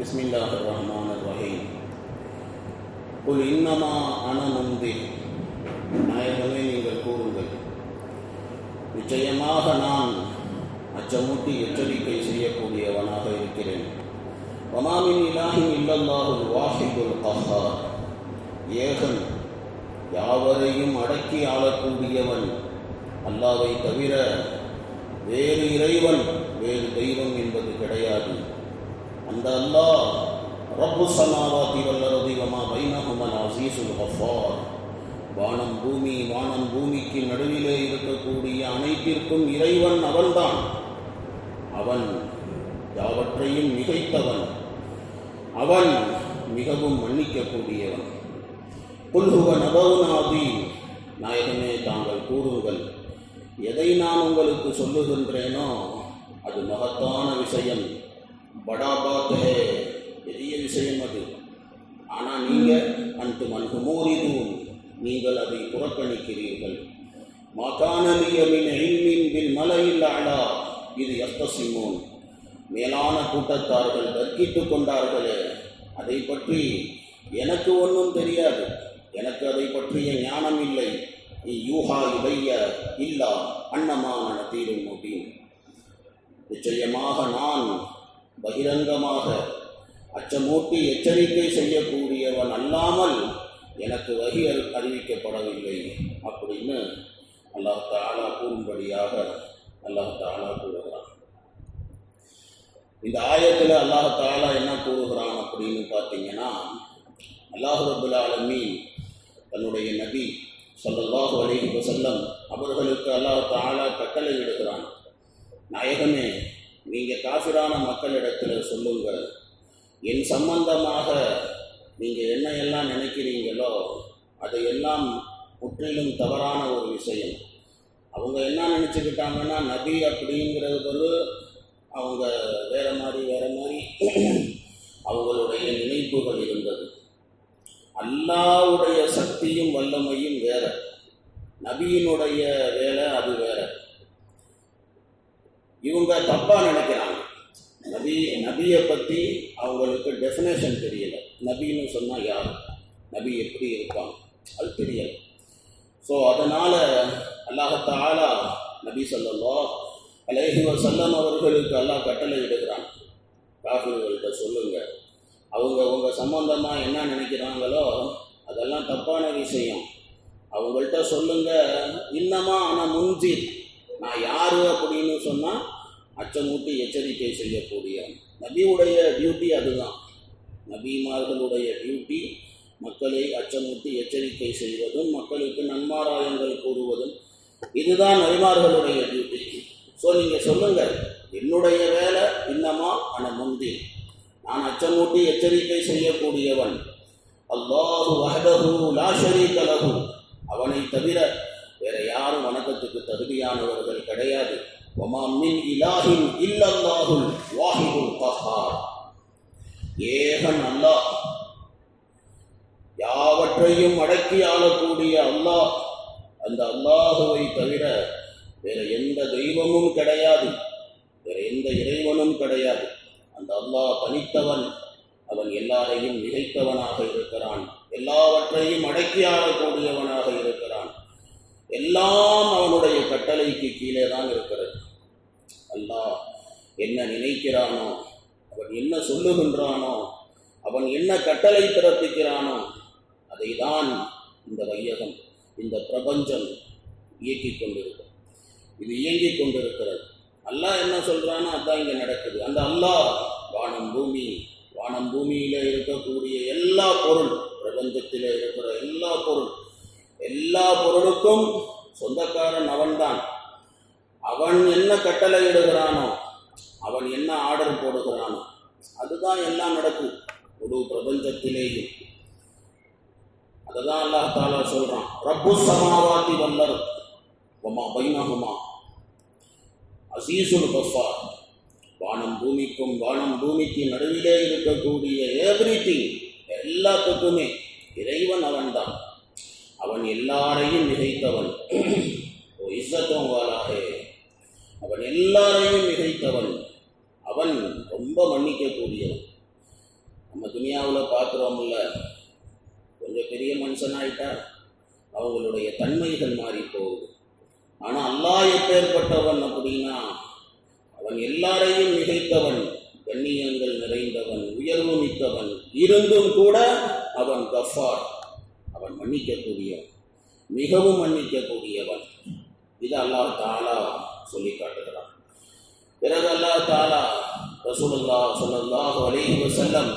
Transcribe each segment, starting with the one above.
بسم الله الرحمن الرحيم قل إنما أنا منذر நாயகமே நீங்கள் கூறுங்கள் நிச்சயமாக நான் அச்சமூட்டி எச்சரிக்கை செய்யக்கூடியவனாக இருக்கிறேன் வமாமின் இலாஹின் இல்லல்லாஹுல் வாஹிதுல் கஹார் ஏகன் யாவரையும் அடக்கி ஆளக்கூடியவன் அல்லாவை தவிர வேறு இறைவன் வேறு தெய்வம் என்பது கிடையாது அந்த அல்லாஹ் ரப்பு சமாவாதி வல்லரதி வமா பைனஹுமல் அசீசுல் கஃபார் வானம் பூமி வானம் பூமிக்கு நடுவிலே இருக்கக்கூடிய அனைத்திற்கும் இறைவன் அவன்தான். அவன் யாவற்றையும் மிகைத்தவன். அவன் மிகவும் மன்னிக்கக்கூடியவன். புல்ஹுவ நபவுனாதி நாயகமே தாங்கள் கூறுங்கள். எதை நான் உங்களுக்கு சொல்லுகின்றேனோ அது மகத்தான விஷயம். படாபாத் ஹே பெரிய விஷயம் அது. ஆனால் நீங்கள் அன்று மன்கு மூரிதும் நீங்கள் அதை புறக்கணிக்கிறீர்கள். மாகாணலியமின் எல்மின் பின் மலையில் அடா இது எஸ்தசிமோன் மேலான கூட்டத்தார்கள் தர்க்கித்து கொண்டார்களே. அதை பற்றி எனக்கு ஒன்றும் தெரியாது. எனக்கு அதை பற்றிய ஞானம் இல்லை. யூஹா இவைய இல்லா அன்னமான தீரும் முடியும் நிச்சயமாக நான் பகிரங்கமாக அச்சமூட்டி எச்சரிக்கை செய்யக்கூடியவன் அல்லாமல் எனக்கு வகி அறிவிக்கப்படவில்லை. அப்படின்னு அல்லாஹ் தாலா கூறும்படியாக அல்லாஹ் தாலா கூறுகிறான். இந்த ஆயத்தில் அல்லாஹ் தாலா என்ன கூறுகிறான் அப்படின்னு பார்த்தீங்கன்னா அல்லாஹு ரபுல் ஆலமி தன்னுடைய நபி சொல்லல்லாஹு அலைஹி வசல்லம் அவர்களுக்கு அல்லாஹ் தாலா கட்டளை விடுகிறான். நாயகமே நீங்கள் காஃபிரான மக்களிடத்தில் சொல்லுங்கள். என் சம்பந்தமாக நீங்கள் என்ன எல்லாம் நினைக்கிறீங்களோ அதையெல்லாம் முற்றிலும் தவறான ஒரு விஷயம். அவங்க என்ன நினச்சிக்கிட்டாங்கன்னா நபி அப்படிங்கிறது வந்து அவங்க வேறு மாதிரி வேறு மாதிரி அவங்களுடைய நினைப்புகள் இருந்தது. அல்லாவுடைய சக்தியும் வல்லமையும் வேற. நபியினுடைய வேலை அது வேற. இவங்க தப்பாக நினைக்கிறாங்க. நபி நபியை பற்றி அவங்களுக்கு டெஃபினேஷன் தெரியல. நபின்னு சொன்னால் யார்? நபி எப்படி இருப்பாங்க? அது தெரியல ஸோ அதனால் அல்லாஹத்தாலா நபி சொல்லலோ அலைஹி வஸல்லம் அவர்களுக்கு எல்லாம் கட்டளை இடுகிறான். காஃபிர்கள்ட்ட சொல்லுங்க. அவங்க அவங்க சம்பந்தமாக என்ன நினைக்கிறாங்களோ அதெல்லாம் தப்பான விஷயம். அவங்கள்ட்ட சொல்லுங்க. இன்னமா ஆனால் முன்ஜி நான் யாரு அப்படின்னு சொன்னால் அச்சமூட்டி எச்சரிக்கை செய்யக்கூடிய நபியுடைய டியூட்டி அதுதான். நபிமார்களுடைய டியூட்டி மக்களை அச்சமூட்டி எச்சரிக்கை செய்வதும் மக்களுக்கு நன்மாராயங்கள் கூறுவதும் இதுதான் நபிமார்களுடைய டியூட்டி ஸோ நீங்கள் சொல்லுங்கள் என்னுடைய வேலை இன்னமா? ஆனால் முந்தி. நான் அச்சமூட்டி எச்சரிக்கை செய்யக்கூடியவன். அல்லாஹு வஹதஹு லா ஷரீக லஹு. அவனை தவிர வேற யாரும் வணக்கத்துக்கு தகுதியானவர்கள் கிடையாது. வமா மின் இலாஹின் இல்லல்லாஹுல் வாஹிதுல் கஹார் ஏகன் அல்லாஹ். யாவற்றையும் அடக்கி ஆளக்கூடிய அல்லாஹ். அந்த அல்லாஹுவை தவிர வேற எந்த தெய்வமும் கிடையாது. வேற எந்த இறைவனும் கிடையாது. அந்த அல்லாஹ் தனித்தவன். அவன் எல்லாரையும் மிகைத்தவனாக இருக்கிறான். எல்லாவற்றையும் அடக்கி ஆளக்கூடியவனாக இருக்கிறான். எல்லாம் அவனுடைய கட்டளைக்கு கீழே தான் இருக்கிறது. என்ன நினைக்கிறானோ அவன் என்ன சொல்லுகின்றானோ அவன் என்ன கட்டளை பிறப்பிக்கிறானோ அதை தான் இந்த வையகம் இந்த பிரபஞ்சம் இயக்கிக் கொண்டிருக்கும். இது இயங்கிக் கொண்டிருக்கிறது. அல்லாஹ் என்ன சொல்கிறானோ அதான் இங்கே நடக்குது. அந்த அல்லாஹ் வானம் பூமி வானம் பூமியில் இருக்கக்கூடிய எல்லா பொருள் பிரபஞ்சத்தில் இருக்கிற எல்லா பொருள் எல்லா பொருளுக்கும் சொந்தக்காரன் அவன்தான். அவன் என்ன கட்டளை இடுகிறானோ அவன் என்ன ஆர்டர் போடுகிறானோ அதுதான் எல்லாம் நடக்கும். முழு பிரபஞ்சத்திலேயும். அதுதான் அல்லா தாலா சொல்றான் ரப்பு சமாவாதி வல்லர் ஒமா பைனகுமா அசீசுல் கஃபார் வானம் பூமிக்கும் வானம் பூமிக்கு நடுவிலே இருக்கக்கூடிய எவ்ரிதிங் எல்லாத்துக்குமே இறைவன் அவன்தான். அவன் எல்லாரையும் மிகைத்தவன். ஓ இஸ்ஸத்தும் அவன் எல்லாரையும் மிகைத்தவன். அவன் ரொம்ப மன்னிக்கக்கூடியவன். நம்ம துனியாவில் பார்க்குறோம்ல கொஞ்சம் பெரிய மனுஷனாயிட்டா அவங்களுடைய தன்மைகள் மாறி போகுது. ஆனால் அல்லாஹ் எப்பேற்பட்டவன் அப்படின்னா அவன் எல்லாரையும் மிகைத்தவன் கண்ணியங்கள் நிறைந்தவன் உயர்வு மிக்கவன் இருந்தும் கூட அவன் கஃபார் அவன் மன்னிக்கக்கூடியவன் மிகவும் மன்னிக்கக்கூடியவன். இது அல்லாஹ் தாலா சொல்லி காட்டுகிறான். பிறகு அல்லாஹ் தாலா ரசூலுல்லா ஸல்லல்லாஹு அலைஹி வசல்லம்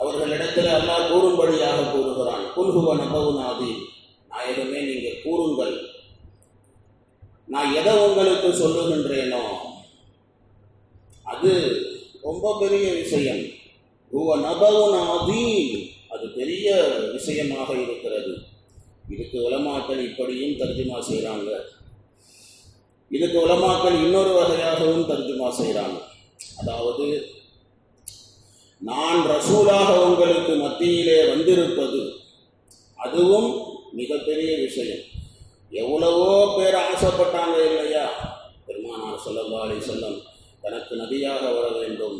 அவர்களிடத்தில் அல்லாஹ் கூறும்படியாக கூறுகிறான். குல்ஹுவ நபவுனாதி நாயகமே நீங்கள் கூறுங்கள். நான் எதை உங்களுக்கு சொல்லுகின்றேனோ அது ரொம்ப பெரிய விஷயம். ஹுவ நபவுனாதி அது பெரிய விஷயமாக இருக்கிறது. இதுக்கு உலமாக்கள் இப்படியும் தர்ஜுமா செய்கிறாங்க இதுக்கு உலமாக்கள் இன்னொரு வகையாகவும் தர்ஜுமா செய்கிறாங்க அதாவது நான் ரசூலாக உங்களுக்கு மத்தியிலே வந்திருப்பது அதுவும் மிகப்பெரிய விஷயம். எவ்வளவோ பேர் ஆசைப்பட்டாங்க இல்லையா? பெருமானார் சொல்லல்லா அலி சொல்லம் தனக்கு நபியாக வர வேண்டும்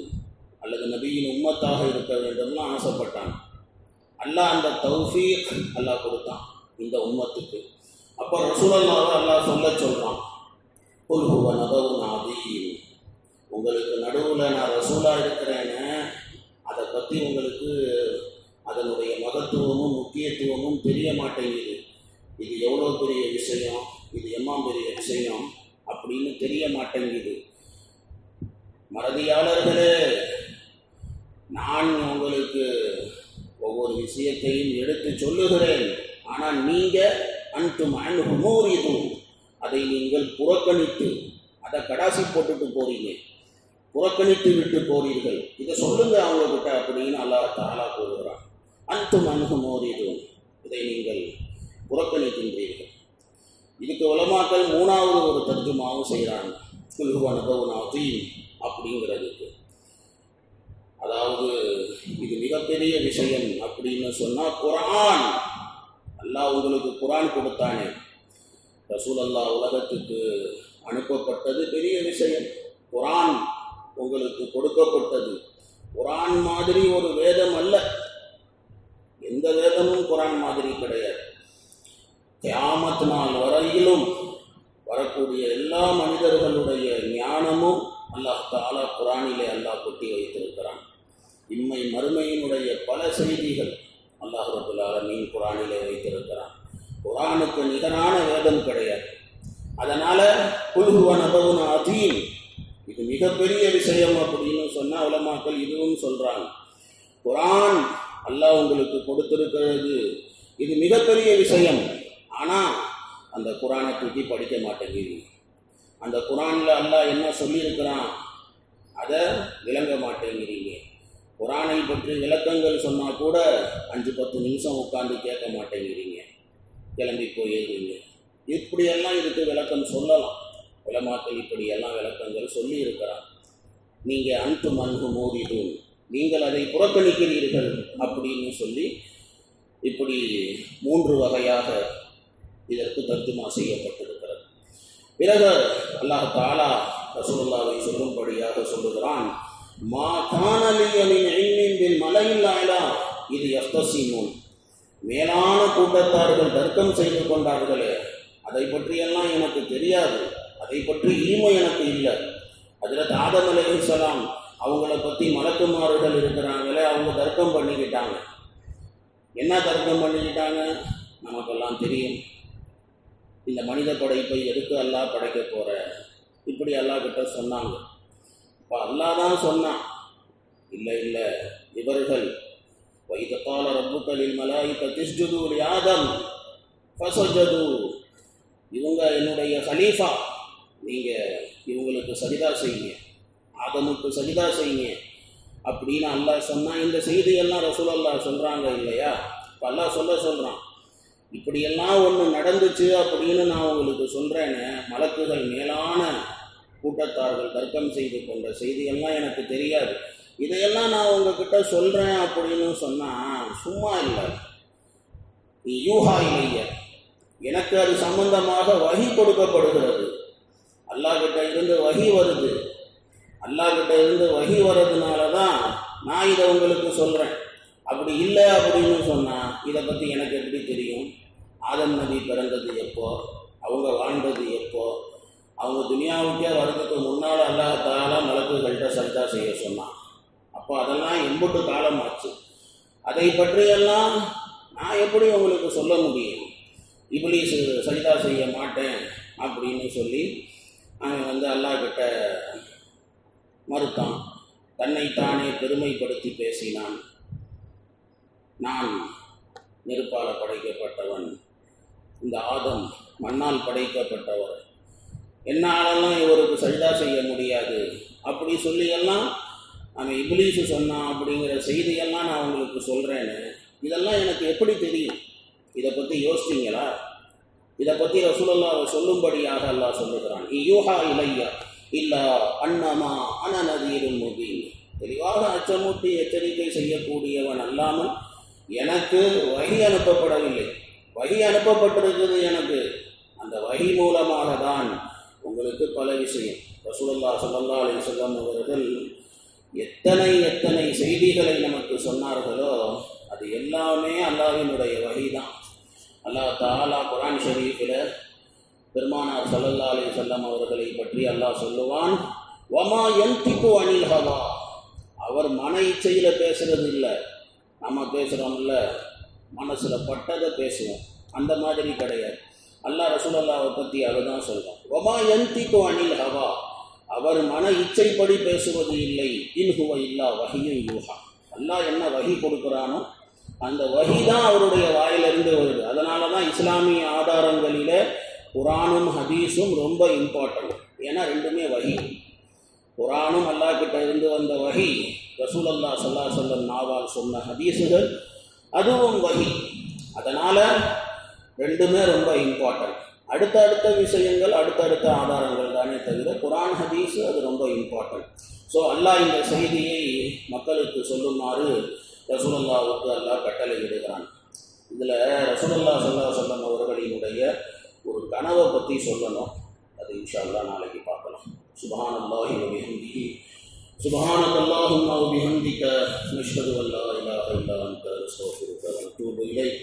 அல்லது நபியின் உம்மத்தாக இருக்க வேண்டும்னு ஆசைப்பட்டாங்க. அல்லாஹ் அந்த தௌஃபீக் அல்லாஹ் கொடுத்தான் இந்த உம்மத்துக்கு. அப்போ ரசூலல்லாவை அல்லாஹ் சொல்ல சொல்கிறான் புல்ஹுவ நபவு உங்களுக்கு நடுவில் நான் ரசூலாக இருக்கிறேன்னு அதை பற்றி உங்களுக்கு அதனுடைய மகத்துவமும் முக்கியத்துவமும் தெரிய மாட்டேங்குது. இது எவ்வளோ பெரிய விஷயம்? இது எம்மா பெரிய விஷயம்? அப்படின்னு தெரிய மாட்டேங்குது. மறதியாளர்களே நான் உங்களுக்கு ஒவ்வொரு விஷயத்தையும் எடுத்து சொல்லுகிறேன். ஆனால் நீங்கள் அன்றும் அன்பு மூறிதும் அதை நீங்கள் புறக்கணித்து அதை கடாசி போட்டுட்டு போறீங்க. புறக்கணித்து விட்டு போறீர்கள். இதை சொல்லுங்க அவங்க கிட்ட அப்படின்னு அல்லா தாலா கூறுகிறான். அன்பு அணுகு மோதிடும் இதை நீங்கள் புறக்கணிக்கின்றீர்கள். இதுக்கு உலமாக்கள் மூணாவது ஒரு தர்ஜுமாவும் செய்கிறாங்க குல்ஹு அனுபவனாத்தி அப்படிங்கிறதுக்கு. அதாவது இது மிகப்பெரிய விஷயம் அப்படின்னு சொன்னால் குரான் அல்லாஹ் உங்களுக்கு குரான் கொடுத்தானே. ரசூல் அல்லா உலகத்துக்கு அனுப்பப்பட்டது பெரிய விஷயம். குரான் உங்களுக்கு கொடுக்கப்பட்டது. குரான் மாதிரி ஒரு வேதம் அல்ல. எந்த வேதமும் குரான் மாதிரி கிடையாது. தியாமத் நாள் வரையிலும் வரக்கூடிய எல்லா மனிதர்களுடைய ஞானமும் அல்லாஹ் தாலா குரானிலே அல்லாஹ் கொட்டி வைத்திருக்கிறான். இம்மை மறுமையினுடைய பல செய்திகள் அல்லாஹ் ரபுல் ஆலமீன் குரானிலே வைத்திருக்கிறான். குரானுக்கு நிகரான வேதம் கிடையாது. அதனால குல்ஹுவன் அபவுன் இது மிகப்பெரிய விஷயம் அப்படின்னு சொன்னால் உலமாக்கள் இதுவும் சொல்கிறாங்க குரான் அல்லாஹ் உங்களுக்கு கொடுத்திருக்கிறது. இது மிகப்பெரிய விஷயம். ஆனால் அந்த குரானை தூக்கி படிக்க மாட்டேங்குது. அந்த குரானில் அல்லாஹ் என்ன சொல்லியிருக்கிறான்? அதை விளங்க மாட்டேங்கிறீங்க. குரானை பற்றி விளக்கங்கள் சொன்னால் கூட அஞ்சு பத்து நிமிஷம் உட்காந்து கேட்க மாட்டேங்கிறீங்க. கிளம்பி போயிடுறீங்க. இப்படியெல்லாம் இதுக்கு விளக்கம் சொல்லலாம். உலமாக்கள் இப்படியெல்லாம் விளக்கங்கள் சொல்லியிருக்கிறான். நீங்கள் அன்பு மன்பு மோதிடும் நீங்கள் அதை புறக்கணிக்கிறீர்கள் அப்படின்னு சொல்லி இப்படி மூன்று வகையாக இதற்கு தர்ஜுமா செய்யப்பட்டிருக்கிறது. பிறகு அல்லாஹ் தாலா ரசூல்லாவை சொல்லும்படியாக சொல்லுகிறான் மா காணலியமின் ஐமின் மலையில் ஆயலா இது எஃப்தசிமூன் மேலான கூட்டத்தார்கள் தர்க்கம் செய்து கொண்டார்களே அதை பற்றியெல்லாம் எனக்கு தெரியாது. அதை பற்றி ஈமை எனக்கு இல்லை. அதில் ஆதம் சொல்லாம் அவங்கள பற்றி மலக்குமாறுகள் இருக்கிறாங்களே அவங்க தர்க்கம் பண்ணிக்கிட்டாங்க. என்ன தர்க்கம் பண்ணிக்கிட்டாங்க? நமக்கெல்லாம் தெரியும். இந்த மனித படைப்பை எதுக்கு அல்லா படைக்க போகிற இப்படி அல்லா கிட்ட சொன்னாங்க. இப்போ அல்லாஹ் தான் சொன்னான். இல்லை இல்லை இவர்கள் வைதகால ரப்புக்களில் மலாய் திஸ்ஜுது யாதம் ஃபசஜது இவங்க என்னுடைய ஹலீஃபா. நீங்கள் இவங்களுக்கு சரிதா செய்யுங்க. ஆதமுக்கு சரிதா செய்யுங்க. அப்படின்னு அல்லாஹ் சொன்னால் இந்த செய்தியெல்லாம் ரசூல் அல்லாஹ் சொல்கிறாங்க இல்லையா? இப்போ அல்லாஹ் சொல்ல சொல்கிறான் இப்படியெல்லாம் ஒன்று நடந்துச்சு அப்படின்னு நான் உங்களுக்கு சொல்கிறேன்னு மலக்குகள் மேலான கூட்டத்தார்கள் தர்க்கம் செய்து கொண்ட செய்தியெல்லாம் எனக்கு தெரியாது. இதையெல்லாம் நான் உங்ககிட்ட சொல்கிறேன் அப்படின்னு சொன்னால் சும்மா இல்லை. யூஹா இல்லைய எனக்கு அது சம்பந்தமாக வகி கொடுக்கப்படுகிறது. அல்லாஹ்கிட்ட இருந்து வகி வருது. அல்லாஹ்கிட்ட இருந்து வகி வர்றதுனால தான் நான் இதை உங்களுக்கு சொல்கிறேன் அப்படி இல்லை அப்படின்னு சொன்னால் இதை பற்றி எனக்கு எப்படி தெரியும்? ஆதம் நபி பிறந்தது எப்போ? அவங்க வாழ்ந்தது எப்போ? அவங்க துனியாவுக்கே வர்றதுக்கு முன்னால் அல்லா தாலா மலக்குகள்கிட்ட சஜ்தா செய்ய சொன்னான். அப்போ அதெல்லாம் எம்புட்டு காலம் ஆச்சு. அதை பற்றியெல்லாம் நான் எப்படி உங்களுக்கு சொல்ல முடியும்? இப்ளீஸ் சஜிதா செய்ய மாட்டேன் அப்படின்னு சொல்லி அவன் வந்து அல்லாஹ்கிட்ட மறுத்தான். தன்னைத்தானே பெருமைப்படுத்தி பேசினான். நான் நெருப்பால் படைக்கப்பட்டவன். இந்த ஆதம் மண்ணால் படைக்கப்பட்டவர். என்னாலெல்லாம் இவருக்கு சஜிதா செய்ய முடியாது. அப்படி சொல்லியெல்லாம் அவன் இப்ளீஸு சொன்னான் அப்படிங்கிற செய்தியெல்லாம் நான் உங்களுக்கு சொல்கிறேன்னு இதெல்லாம் எனக்கு எப்படி தெரியும்? இதை பற்றி யோசிச்சிங்களா? இதை பற்றி ரசூலல்லா சொல்லும்படியாக அல்லாஹ் சொல்லுகிறான். யூஹா இலையா இல்லா அன்னமா அனநதீரும் முபீன். தெளிவாக அச்சமூட்டி எச்சரிக்கை செய்யக்கூடியவன் அல்லாமல் எனக்கு வழி அனுப்பப்படவில்லை. வழி அனுப்பப்பட்டிருக்கிறது எனக்கு. அந்த வழி மூலமாக தான் உங்களுக்கு பல விஷயம். ரசூலல்லா ஸல்லல்லாஹு அலைஹி அவர்கள் எத்தனை எத்தனை செய்திகளை நமக்கு சொன்னார்களோ அது எல்லாமே அல்லாவினுடைய வழி தான் அல்லாஹ் தாலா குரான் ஷரீஃபில் பெருமானார் சல்லல்லா அலி சொல்லம் அவர்களை பற்றி அல்லாஹ் சொல்லுவான் வமா யன்திகு அனில் ஹவா. அவர் மன இச்சையில் பேசுறது இல்லை. நம்ம பேசுகிறோம்ல மனசில் பட்டதை பேசுவோம். அந்த மாதிரி கிடையாது. அல்லாஹ் ரசூலல்லாவை பற்றி அவர் தான் சொல்கிறோம் ஒமா எந்திக்கு அணில் ஹவா. அவர் மன இச்சைப்படி பேசுவது இல்லை. இன்ஹுவ இல்லா வகியும் யூஹா. அல்லாஹ் என்ன வகி கொடுக்குறானோ அந்த வகி தான் அவருடைய வாயிலிருந்து வருது. இஸ்லாமிய ஆதாரங்களில் குரானும் ஹதீஸும் ரொம்ப இம்பார்ட்டன்ட் ஏன்னா ரெண்டுமே வகி. குரானும் அல்லாஹ் கிட்ட இருந்து வந்த வகி. ரசூல் அல்லா சல்லா சொல்லம் நாவால் சொன்ன ஹதீஸுகள் அதுவும் வகி. அதனால் ரெண்டுமே ரொம்ப இம்பார்ட்டன்ட் அடுத்தடுத்த விஷயங்கள் அடுத்தடுத்த ஆதாரங்கள் தானே தவிர குரான் ஹதீஸு அது ரொம்ப இம்பார்ட்டன்ட் ஸோ அல்லாஹ் இந்த செய்தியை மக்களுக்கு சொல்லுமாறு ரசூலல்லாவுக்கு அல்லாஹ் கட்டளை விடுகிறான். இதில் ரசூலல்லா சல்லா சொல்லம் அவர்களினுடைய ஒரு கனவை பற்றி சொல்லணும் அது இன்ஷா அல்லாஹ் நாளைக்கு பார்க்கலாம் சுபஹான் அல்லாஹி வபிஹம்திஹி سبحانك اللهم وبحمدك نشهد ان لا اله الا انت نستغفرك ونتوب اليك